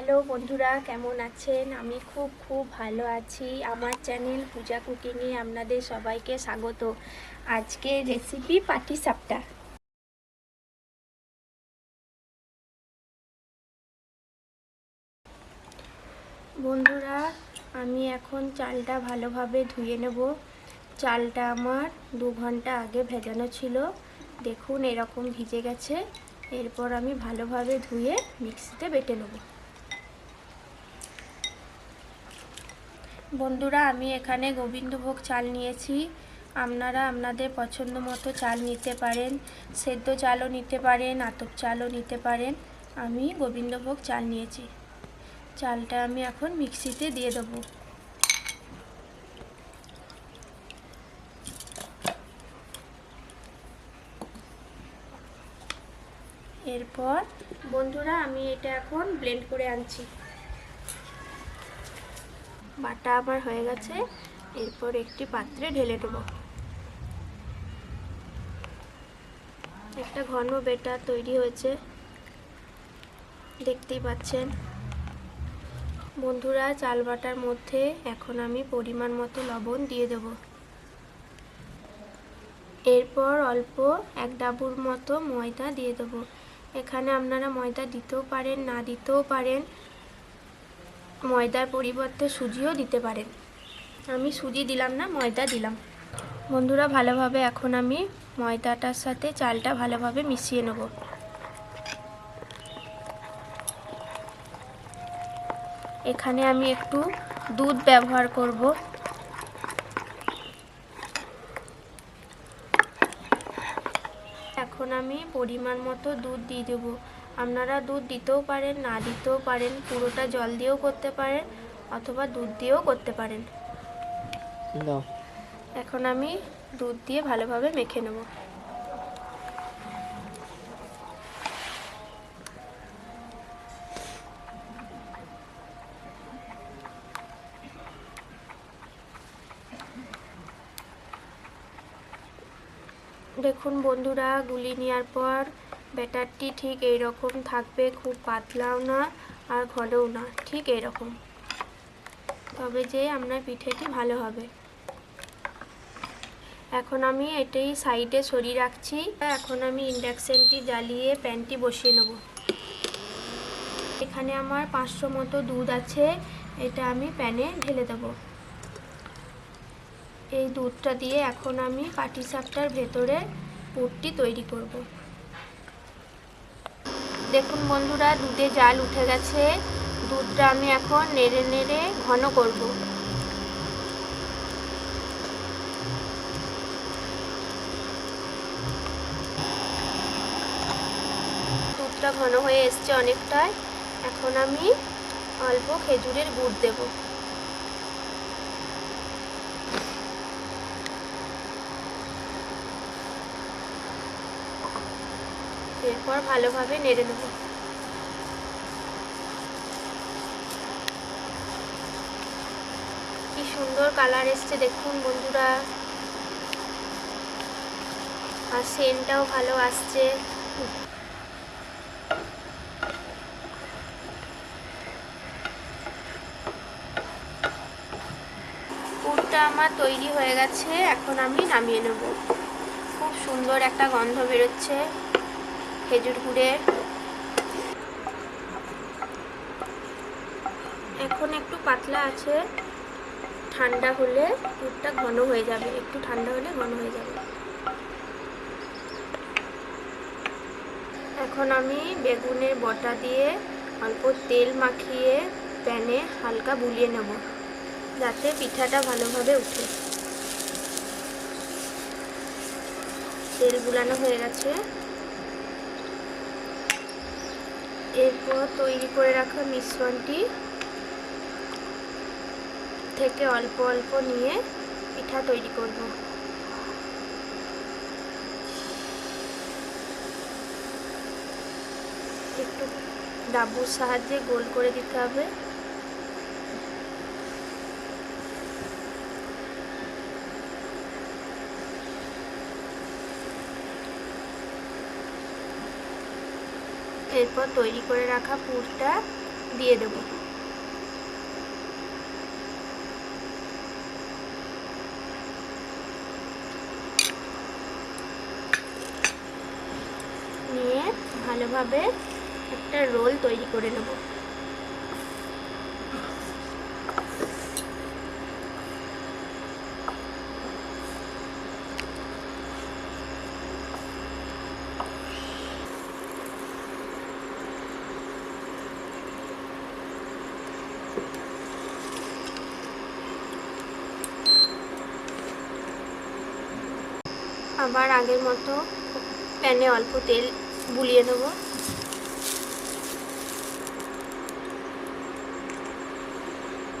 Hello বন্ধুরা, কেমন আছেন? আমি খুব খুব ভালো আছি। আমার চ্যানেল পূজা কুকিংয়ে আপনাদের সবাইকে স্বাগত। আজকে রেসিপি পাটি সাপটা। বন্ধুরা, আমি এখন চালটা ভালোভাবে ধুয়ে নেব। চালটা আমার দু ঘণ্টা আগে ভেজানো ছিল। দেখুন এরকম ভিজে গেছে। এরপর আমি ভালোভাবে ধুয়ে মিক্সিতে বেটে নেব। বন্ধুরা, আমি এখানে গোবিন্দভোগ চাল নিয়েছি। আপনারা আপনাদের পছন্দ মতো চাল নিতে পারেন, সেদ্ধ চালও নিতে পারেন, আতপ চালও নিতে পারেন। আমি গোবিন্দভোগ চাল নিয়েছি। চালটা আমি এখন মিক্সিতে দিয়ে দেবো। এরপর বন্ধুরা, আমি এটা এখন ব্লেন্ড করে আনছি। বাটা আমার হয়ে গেছে। এরপর একটি পাত্রে ঢেলে দেব। একটা ঘন বেটার তৈরি হয়েছে। দেখতেই পাচ্ছেন। বন্ধুরা, চাল বাটার মধ্যে এখন আমি পরিমাণ মতো লবণ দিয়ে দেব। এরপর অল্প এক ডাবুর মতো ময়দা দিয়ে দেবো। এখানে আপনারা ময়দা দিতেও পারেন, না দিতেও পারেন। ময়দার পরিবর্তে সুজিও দিতে পারেন। আমি সুজি দিলাম না, ময়দা দিলাম। বন্ধুরা, ভালোভাবে এখন আমি ময়দাটার সাথে চালটা ভালোভাবে মিশিয়ে নেব। এখানে আমি একটু দুধ ব্যবহার করব। এখন আমি পরিমাণ মতো দুধ দিয়ে দেবো। আপনারা দুধ দিতেও পারেন না দিতেও পারেন পুরোটা জল দিয়েও করতে পারেন অথবা দুধ দিয়েও করতে পারেন। এখন আমি দুধ দিয়ে ভালোভাবে মেখে নেব। দেখুন বন্ধুরা গুলি নেওয়ার পর ব্যাটারটি ঠিক এই রকম থাকবে, খুব পাতলাও না আর ঘনও না, ঠিক এরকম তবে যে আপনার পিঠেটি ভালো হবে। এখন আমি এটাই সাইডে সরিয়ে রাখছি। এখন আমি ইন্ডাকশানটি জ্বালিয়ে প্যানটি বসিয়ে নেব। এখানে আমার পাঁচশো মতো দুধ আছে, এটা আমি প্যানে ঢেলে দেবো। এই দুধটা দিয়ে এখন আমি পাটি সাপটার ভেতরে পুরটি তৈরি করব। দেখুন বন্ধুরা, দুধে জাল উঠে গেছে। দুধটা আমি এখন নেড়ে নেড়ে ঘন করব। দুধটা ঘন হয়ে এসছে অনেকটাই। এখন আমি অল্প খেজুরের গুড় দেবো। এরপর ভালোভাবে নেড়ে নেব। কি সুন্দর কালার এসছে, দেখুন বন্ধুরা। আর সেন্টটাও ভালো আসছে। পুরটা আমার তৈরি হয়ে গেছে, এখন আমি নামিয়ে নেব। খুব সুন্দর একটা গন্ধ বেরোচ্ছে। খেজুর গুড়ের এখন একটু পাতলা আছে। ঠান্ডা হলে দুধটা ঘন হয়ে যাবে। একটু ঠান্ডা হলে ঘন হয়ে যাবে। এখন আমি বেগুনের বটা দিয়ে অল্প তেল মাখিয়ে প্যানে হালকা বুলিয়ে নেব, যাতে পিঠাটা ভালোভাবে উঠে। তেল বুলানো হয়ে গেছে। এরপর তৈরি করে রাখা মিশ্রণটি থেকে অল্প অল্প নিয়ে পিঠা তৈরি করব। একটু ডাবুর সাহায্যে গোল করে দিতে হবে। এরপর তৈরি করে রাখা পুরটা দিয়ে দেব। নিয়ে ভালোভাবে একটা রোল তৈরি করে নেব। আবার আগের মতো প্যানে অল্প তেল বুলিয়ে নেব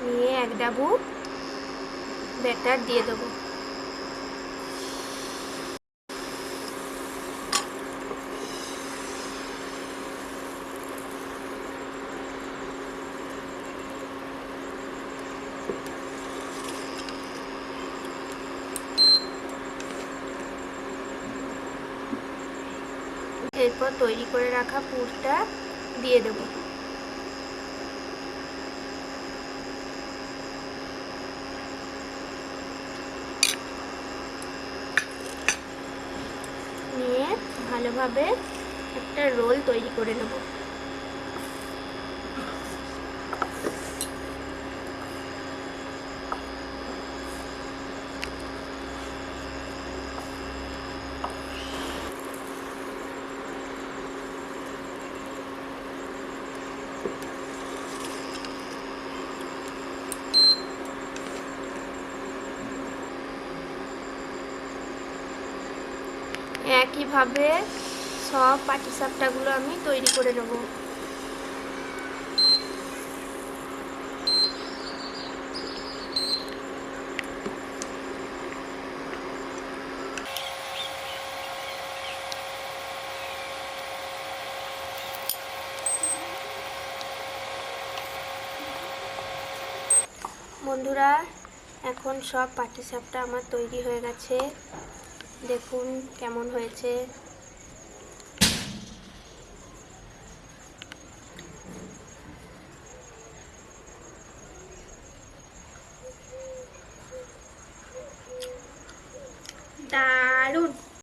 নিয়ে এক ডাবু ব্যাটার দিয়ে দেবো এরপর তৈরি করে রাখা পুরটা দিয়ে দেব। নিয়ে ভালোভাবে একটা রোল তৈরি করে নেব। একইভাবে সব পাটিসাপটাগুলো আমি তৈরি করে নেব। বন্ধুরা, এখন সব পাটিসাপটা আমার তৈরি হয়ে গেছে। দেখুন কেমন হয়েছে।